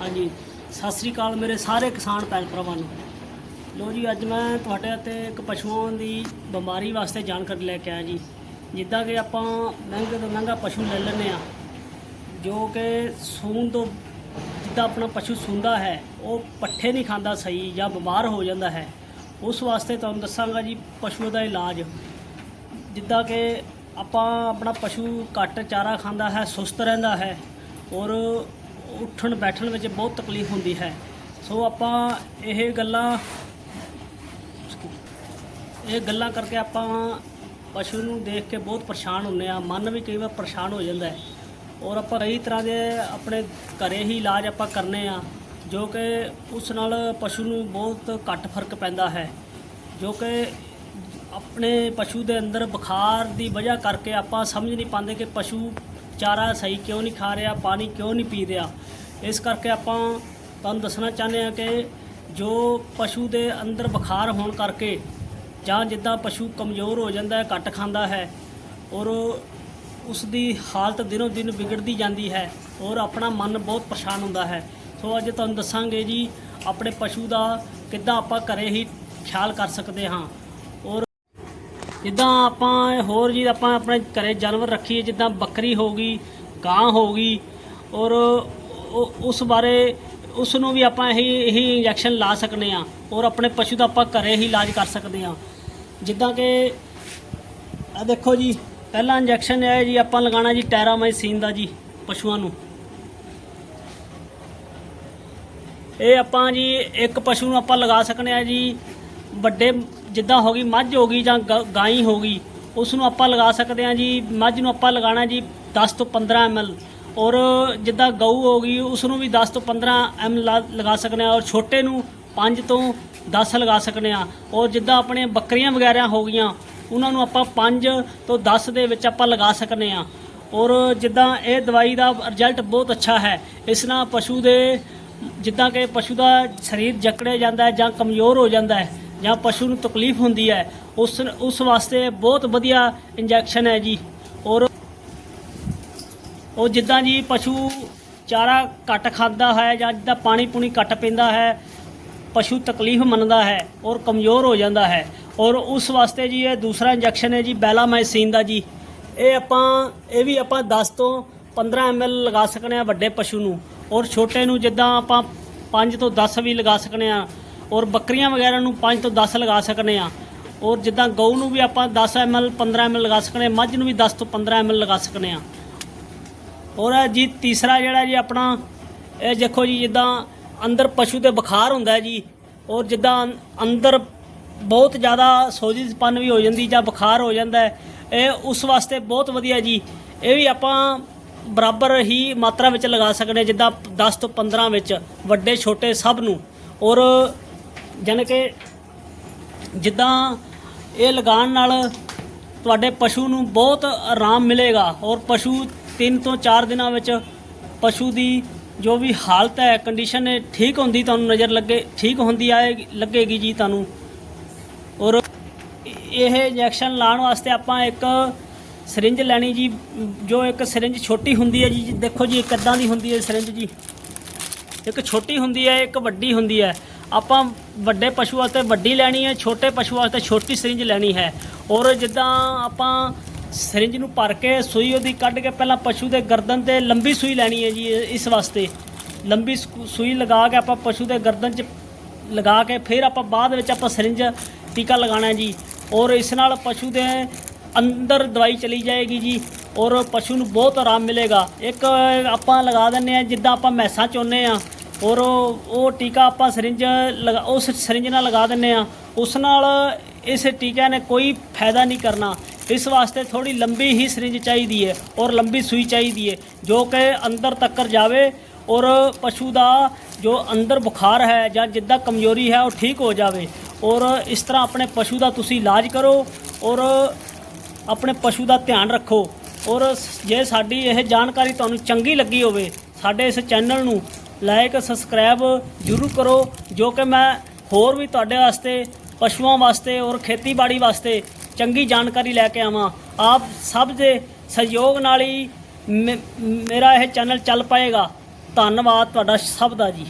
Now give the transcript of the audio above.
ਹਾਂਜੀ। ਸਤਿ ਸ੍ਰੀ ਅਕਾਲ ਮੇਰੇ ਸਾਰੇ ਕਿਸਾਨ ਭੈਣ ਭਰਾਵਾਂ ਨੂੰ। ਲੋ ਜੀ, ਅੱਜ ਮੈਂ ਤੁਹਾਡੇ 'ਤੇ ਇੱਕ ਪਸ਼ੂਆਂ ਦੀ ਬਿਮਾਰੀ ਵਾਸਤੇ ਜਾਣਕਾਰੀ ਲੈ ਕੇ ਆਇਆ ਜੀ। ਜਿੱਦਾਂ ਕਿ ਆਪਾਂ ਮਹਿੰਗੇ ਤੋਂ ਮਹਿੰਗਾ ਪਸ਼ੂ ਲੈ ਲੈਂਦੇ ਆ ਜੋ ਕਿ ਸੂਣ ਤੋਂ ਜਿੱਦਾਂ ਆਪਣਾ ਪਸ਼ੂ ਸੁੰਦਾ ਹੈ, ਉਹ ਪੱਠੇ ਨਹੀਂ ਖਾਂਦਾ ਸਹੀ ਜਾਂ ਬਿਮਾਰ ਹੋ ਜਾਂਦਾ ਹੈ। ਉਸ ਵਾਸਤੇ ਤੁਹਾਨੂੰ ਦੱਸਾਂਗਾ ਜੀ ਪਸ਼ੂ ਦਾ ਇਲਾਜ। ਜਿੱਦਾਂ ਕਿ ਆਪਾਂ ਆਪਣਾ ਪਸ਼ੂ ਘੱਟ ਚਾਰਾ ਖਾਂਦਾ ਹੈ, ਸੁਸਤ ਰਹਿੰਦਾ ਹੈ ਔਰ ਉੱਠਣ ਬੈਠਣ ਵਿੱਚ ਬਹੁਤ ਤਕਲੀਫ ਹੁੰਦੀ ਹੈ। ਸੋ ਆਪਾਂ ਇਹ ਗੱਲਾਂ ਇਹ ਗੱਲਾਂ ਕਰਕੇ ਆਪਾਂ ਪਸ਼ੂ ਨੂੰ ਦੇਖ ਕੇ ਬਹੁਤ ਪਰੇਸ਼ਾਨ ਹੁੰਦੇ ਆ ਮਨ ਵੀ ਕਈ ਵਾਰ ਪਰੇਸ਼ਾਨ ਹੋ ਜਾਂਦਾ ਹੈ। ਔਰ ਆਪਾਂ ਕਈ ਤਰ੍ਹਾਂ ਦੇ ਆਪਣੇ ਘਰੇ ਹੀ ਇਲਾਜ ਆਪਾਂ ਕਰਨੇ ਆ ਜੋ ਕਿ ਉਸ ਨਾਲ ਪਸ਼ੂ ਨੂੰ ਬਹੁਤ ਘੱਟ ਫ਼ਰਕ ਪੈਂਦਾ ਹੈ। ਜੋ ਕਿ ਆਪਣੇ ਪਸ਼ੂ ਦੇ ਅੰਦਰ ਬੁਖਾਰ ਦੀ ਵਜ੍ਹਾ ਕਰਕੇ ਆਪਾਂ ਸਮਝ ਨਹੀਂ ਪਾਉਂਦੇ ਕਿ ਪਸ਼ੂ ਚਾਰਾ ਸਹੀ ਕਿਉਂ ਨਹੀਂ ਖਾ ਰਿਹਾ, ਪਾਣੀ ਕਿਉਂ ਨਹੀਂ ਪੀ ਰਿਹਾ। ਇਸ ਕਰਕੇ ਆਪਾਂ ਤੁਹਾਨੂੰ ਦੱਸਣਾ ਚਾਹੁੰਦੇ ਹਾਂ ਕਿ ਜੋ ਪਸ਼ੂ ਦੇ ਅੰਦਰ ਬੁਖਾਰ ਹੋਣ ਕਰਕੇ ਜਾਂ ਜਿੱਦਾਂ ਪਸ਼ੂ ਕਮਜ਼ੋਰ ਹੋ ਜਾਂਦਾ ਹੈ, ਘੱਟ ਖਾਂਦਾ ਹੈ ਔਰ ਉਸ ਦੀ ਹਾਲਤ ਦਿਨੋ ਦਿਨ ਵਿਗੜਦੀ ਜਾਂਦੀ ਹੈ ਔਰ ਆਪਣਾ ਮਨ ਬਹੁਤ ਪਰੇਸ਼ਾਨ ਹੁੰਦਾ ਹੈ। ਸੋ ਅੱਜ ਤੁਹਾਨੂੰ ਦੱਸਾਂਗੇ ਜੀ, ਆਪਣੇ ਪਸ਼ੂ ਦਾ ਕਿੱਦਾਂ ਆਪਾਂ ਘਰੇ ਹੀ ਖਿਆਲ ਕਰ ਸਕਦੇ ਹਾਂ ਔਰ ਜਿੱਦਾਂ ਆਪਾਂ ਹੋਰ ਜੀ ਆਪਾਂ ਆਪਣੇ ਘਰੇ ਜਾਨਵਰ ਰੱਖੀਏ, ਜਿੱਦਾਂ ਬੱਕਰੀ ਹੋ ਗਈ, ਗਾਂ ਹੋ ਗਈ ਔਰ ਉਸ ਬਾਰੇ ਉਸ ਨੂੰ ਵੀ ਆਪਾਂ ਇਹੀ ਇਹੀ ਇੰਜੈਕਸ਼ਨ ਲਾ ਸਕਨੇ ਆ ਔਰ ਆਪਣੇ ਪਸ਼ੂ ਦਾ ਆਪਾਂ ਘਰੇ ਹੀ ਇਲਾਜ ਕਰ ਸਕਦੇ ਆ। ਜਿੱਦਾਂ ਕਿ ਆ ਦੇਖੋ ਜੀ, ਪਹਿਲਾ ਇੰਜੈਕਸ਼ਨ ਹੈ ਜੀ, ਆਪਾਂ ਲਗਾਉਣਾ ਜੀ ਟੈਰਾਮਾਈਸੀਨ ਦਾ ਜੀ ਪਸ਼ੂਆਂ ਨੂੰ। ਇਹ ਆਪਾਂ ਜੀ ਇੱਕ ਪਸ਼ੂ ਨੂੰ ਆਪਾਂ ਲਗਾ ਸਕਨੇ ਆ ਜੀ, ਵੱਡੇ ਜਿੱਦਾਂ ਹੋ ਗਈ, ਮੱਝ ਹੋ ਗਈ ਜਾਂ ਗ- ਗਾਈ ਹੋ ਗਈ, ਉਸ ਨੂੰ ਆਪਾਂ ਲਗਾ ਸਕਦੇ ਆ ਜੀ, ਮੱਝ ਨੂੰ ਆਪਾਂ ਲਗਾਉਣਾ ਜੀ 10 ਤੋਂ 15 ml ਔਰ ਜਿੱਦਾਂ ਗਊ ਹੋ ਗਈ ਉਸ ਨੂੰ ਵੀ 10 ਤੋਂ 15 ml ਲਗਾ ਸਕਦੇ ਆ ਔਰ ਛੋਟੇ ਨੂੰ 5 ਤੋਂ 10 ਲਗਾ ਸਕਦੇ ਆ। ਔਰ ਜਿੱਦਾਂ ਆਪਣੇ ਬੱਕਰੀਆਂ ਵਗੈਰਾ ਹੋ ਗਈਆਂ, ਉਹਨਾਂ ਨੂੰ ਆਪਾਂ 5 ਤੋਂ 10 ਦੇ ਵਿੱਚ ਆਪਾਂ ਲਗਾ ਸਕਦੇ ਆ। ਔਰ ਜਿੱਦਾਂ ਇਹ ਦਵਾਈ ਦਾ ਰਿਜ਼ਲਟ ਬਹੁਤ ਅੱਛਾ ਹੈ। ਇਸ ਨਾਲ ਪਸ਼ੂ ਦੇ, ਜਿੱਦਾਂ ਕਿ ਪਸ਼ੂ ਦਾ ਸਰੀਰ ਜਕੜਿਆ ਜਾਂਦਾ ਹੈ ਜਾਂ ਕਮਜ਼ੋਰ ਹੋ ਜਾਂਦਾ ਹੈ ਜਾਂ ਪਸ਼ੂ ਨੂੰ ਤਕਲੀਫ ਹੁੰਦੀ ਹੈ, ਉਸ ਉਸ ਵਾਸਤੇ ਬਹੁਤ ਵਧੀਆ ਇੰਜੈਕਸ਼ਨ ਹੈ ਜੀ। ਔਰ ਉਹ ਜਿੱਦਾਂ ਜੀ ਪਸ਼ੂ ਚਾਰਾ ਘੱਟ ਖਾਂਦਾ ਹੈ ਜਾਂ ਜਿੱਦਾਂ ਪਾਣੀ ਪੂਣੀ ਘੱਟ ਪੀਂਦਾ ਹੈ, ਪਸ਼ੂ ਤਕਲੀਫ ਮੰਨਦਾ ਹੈ ਔਰ ਕਮਜ਼ੋਰ ਹੋ ਜਾਂਦਾ ਹੈ। ਔਰ ਉਸ ਵਾਸਤੇ ਜੀ ਇਹ ਦੂਸਰਾ ਇੰਜੈਕਸ਼ਨ ਹੈ ਜੀ ਬੈਲਾਮਾਈਸਿਨ ਦਾ ਜੀ। ਇਹ ਆਪਾਂ, ਇਹ ਵੀ ਆਪਾਂ 10 ਤੋਂ 15 ml ਲਗਾ ਸਕਨੇ ਆ ਵੱਡੇ ਪਸ਼ੂ ਨੂੰ। ਔਰ ਛੋਟੇ ਨੂੰ ਜਿੱਦਾਂ ਆਪਾਂ 5 ਤੋਂ 10 ਵੀ ਲਗਾ ਸਕਨੇ ਆ। ਔਰ ਬੱਕਰੀਆਂ ਵਗੈਰਾ ਨੂੰ 5 ਤੋਂ 10 ਲਗਾ ਸਕਨੇ ਆ। ਔਰ ਜਿੱਦਾਂ ਗਊ ਨੂੰ ਵੀ ਆਪਾਂ 10 ml 15 ml ਲਗਾ ਸਕਨੇ ਆ। ਮੱਝ ਨੂੰ ਵੀ 10 ਤੋਂ 15 ml ਲਗਾ ਸਕਨੇ ਆ। ਔਰ ਜੀ ਤੀਸਰਾ ਜਿਹੜਾ ਜੀ ਆਪਣਾ, ਇਹ ਦੇਖੋ ਜੀ ਜਿੱਦਾਂ ਅੰਦਰ ਪਸ਼ੂ ਤੇ ਬੁਖਾਰ ਹੁੰਦਾ ਜੀ, ਔਰ ਜਿੱਦਾਂ ਅੰਦਰ ਬਹੁਤ ਜ਼ਿਆਦਾ ਸੋਜੀਸਪਨ ਵੀ ਹੋ ਜਾਂਦੀ ਜਾਂ ਬੁਖਾਰ ਹੋ ਜਾਂਦਾ ਇਹ ਉਸ ਵਾਸਤੇ ਬਹੁਤ ਵਧੀਆ ਜੀ। ਇਹ ਵੀ ਆਪਾਂ ਬਰਾਬਰ ਹੀ ਮਾਤਰਾ ਵਿੱਚ ਲਗਾ ਸਕਦੇ ਜਿੱਦਾਂ 10 ਤੋਂ 15 ਵਿੱਚ, ਵੱਡੇ, ਛੋਟੇ ਸਭ ਨੂੰ। ਔਰ ਜਾਣੀ ਕਿ ਜਿੱਦਾਂ ਇਹ ਲਗਾਉਣ ਨਾਲ ਤੁਹਾਡੇ ਪਸ਼ੂ ਨੂੰ ਬਹੁਤ ਆਰਾਮ ਮਿਲੇਗਾ, ਔਰ ਪਸ਼ੂ 3 ਤੋਂ 4 ਦਿਨਾਂ ਵਿੱਚ ਪਸ਼ੂ ਦੀ ਜੋ ਵੀ ਹਾਲਤ ਹੈ ਕੰਡੀਸ਼ਨ ਹੈ ਠੀਕ ਹੁੰਦੀ ਤੁਹਾਨੂੰ ਨਜ਼ਰ ਲੱਗੇ, ਠੀਕ ਹੁੰਦੀ ਆਏਗੀ ਲੱਗੇਗੀ ਜੀ ਤੁਹਾਨੂੰ। ਔਰ ਇਹ ਇੰਜੈਕਸ਼ਨ ਲਾਉਣ ਵਾਸਤੇ ਆਪਾਂ ਇੱਕ ਸਿਰਿੰਜ ਲੈਣੀ ਜੀ, ਜੋ ਇੱਕ ਸਿਰਿੰਜ ਛੋਟੀ ਹੁੰਦੀ ਹੈ ਜੀ ਦੇਖੋ ਜੀ ਕਿੱਦਾਂ ਦੀ ਹੁੰਦੀ ਹੈ ਸਿਰਿੰਜ ਜੀ। ਇੱਕ ਛੋਟੀ ਹੁੰਦੀ ਹੈ, ਇੱਕ ਵੱਡੀ ਹੁੰਦੀ ਹੈ। ਆਪਾਂ ਵੱਡੇ ਪਸ਼ੂ ਵਾਸਤੇ ਵੱਡੀ ਲੈਣੀ ਹੈ, ਛੋਟੇ ਪਸ਼ੂ ਵਾਸਤੇ ਛੋਟੀ ਸਿਰਿੰਜ ਲੈਣੀ ਹੈ। ਔਰ ਜਿੱਦਾਂ ਆਪਾਂ ਸਿਰਿੰਜ ਨੂੰ ਭਰ ਕੇ ਸੂਈ ਉਹਦੀ ਕੱਢ ਕੇ ਪਹਿਲਾਂ ਪਸ਼ੂ ਦੇ ਗਰਦਨ ਤੇ ਲੰਬੀ ਸੂਈ ਲੈਣੀ ਹੈ ਜੀ ਇਸ ਵਾਸਤੇ। ਲੰਬੀ ਸੂਈ ਲਗਾ ਕੇ ਆਪਾਂ ਪਸ਼ੂ ਦੇ ਗਰਦਨ 'ਚ ਲਗਾ ਕੇ ਫਿਰ ਆਪਾਂ ਬਾਅਦ ਵਿੱਚ ਆਪਾਂ ਸਿਰਿੰਜ ਟੀਕਾ ਲਗਾਉਣਾ ਜੀ। ਔਰ ਇਸ ਨਾਲ ਪਸ਼ੂ ਦੇ ਅੰਦਰ ਦਵਾਈ ਚਲੀ ਜਾਏਗੀ ਜੀ ਔਰ ਪਸ਼ੂ ਨੂੰ ਬਹੁਤ ਆਰਾਮ ਮਿਲੇਗਾ। ਇੱਕ ਆਪਾਂ ਲਗਾ ਦਿੰਨੇ ਆ ਜਿੱਦਾਂ ਆਪਾਂ ਮੈਸਾਂ ਚੋਨੇ ਆ ਔਰ ਉਹ ਉਹ ਟੀਕਾ ਆਪਾਂ ਸਿਰਿੰਜ ਲਗਾ, ਉਸ ਸਿਰਿੰਜ ਨਾਲ ਲਗਾ ਦਿੰਨੇ ਆ ਉਸ ਨਾਲ ਇਸ ਟੀਕੇ ਨੇ ਕੋਈ ਫਾਇਦਾ ਨਹੀਂ ਕਰਨਾ। ਇਸ ਵਾਸਤੇ ਥੋੜੀ ਲੰਬੀ ਹੀ ਸਰਿੰਜ ਚਾਹੀਦੀ ਹੈ ਔਰ ਲੰਬੀ ਸੂਈ ਚਾਹੀਦੀ ਹੈ, ਜੋ ਕਿ ਅੰਦਰ ਤੱਕਰ ਜਾਵੇ ਔਰ ਪਸ਼ੂ ਦਾ ਜੋ ਅੰਦਰ ਬੁਖਾਰ ਹੈ ਜਾਂ ਜਿੱਦਾਂ ਕਮਜ਼ੋਰੀ ਹੈ ਉਹ ਠੀਕ ਹੋ ਜਾਵੇ ਔਰ ਇਸ ਤਰ੍ਹਾਂ ਆਪਣੇ ਪਸ਼ੂ ਦਾ ਤੁਸੀਂ ਇਲਾਜ ਕਰੋ ਔਰ ਆਪਣੇ ਪਸ਼ੂ ਦਾ ਧਿਆਨ ਰੱਖੋ ਔਰ ਜੇ ਸਾਡੀ ਇਹ ਜਾਣਕਾਰੀ ਤੁਹਾਨੂੰ ਚੰਗੀ ਲੱਗੀ ਹੋਵੇ ਸਾਡੇ ਇਸ ਚੈਨਲ ਨੂੰ ਲਾਈਕ ਸਬਸਕ੍ਰਾਈਬ ਜ਼ਰੂਰ ਕਰੋ, ਜੋ ਕਿ ਮੈਂ ਹੋਰ ਵੀ ਤੁਹਾਡੇ ਵਾਸਤੇ, ਪਸ਼ੂਆਂ ਵਾਸਤੇ ਔਰ ਖੇਤੀਬਾੜੀ ਵਾਸਤੇ ਚੰਗੀ ਜਾਣਕਾਰੀ ਲੈ ਕੇ ਆਵਾਂ। ਆਪ ਸਭ ਦੇ ਸਹਿਯੋਗ ਨਾਲ ਹੀ ਮੇ- ਮੇਰਾ ਇਹ ਚੈਨਲ ਚੱਲ ਪਾਏਗਾ। ਧੰਨਵਾਦ ਤੁਹਾਡਾ ਸਭ ਦਾ ਜੀ।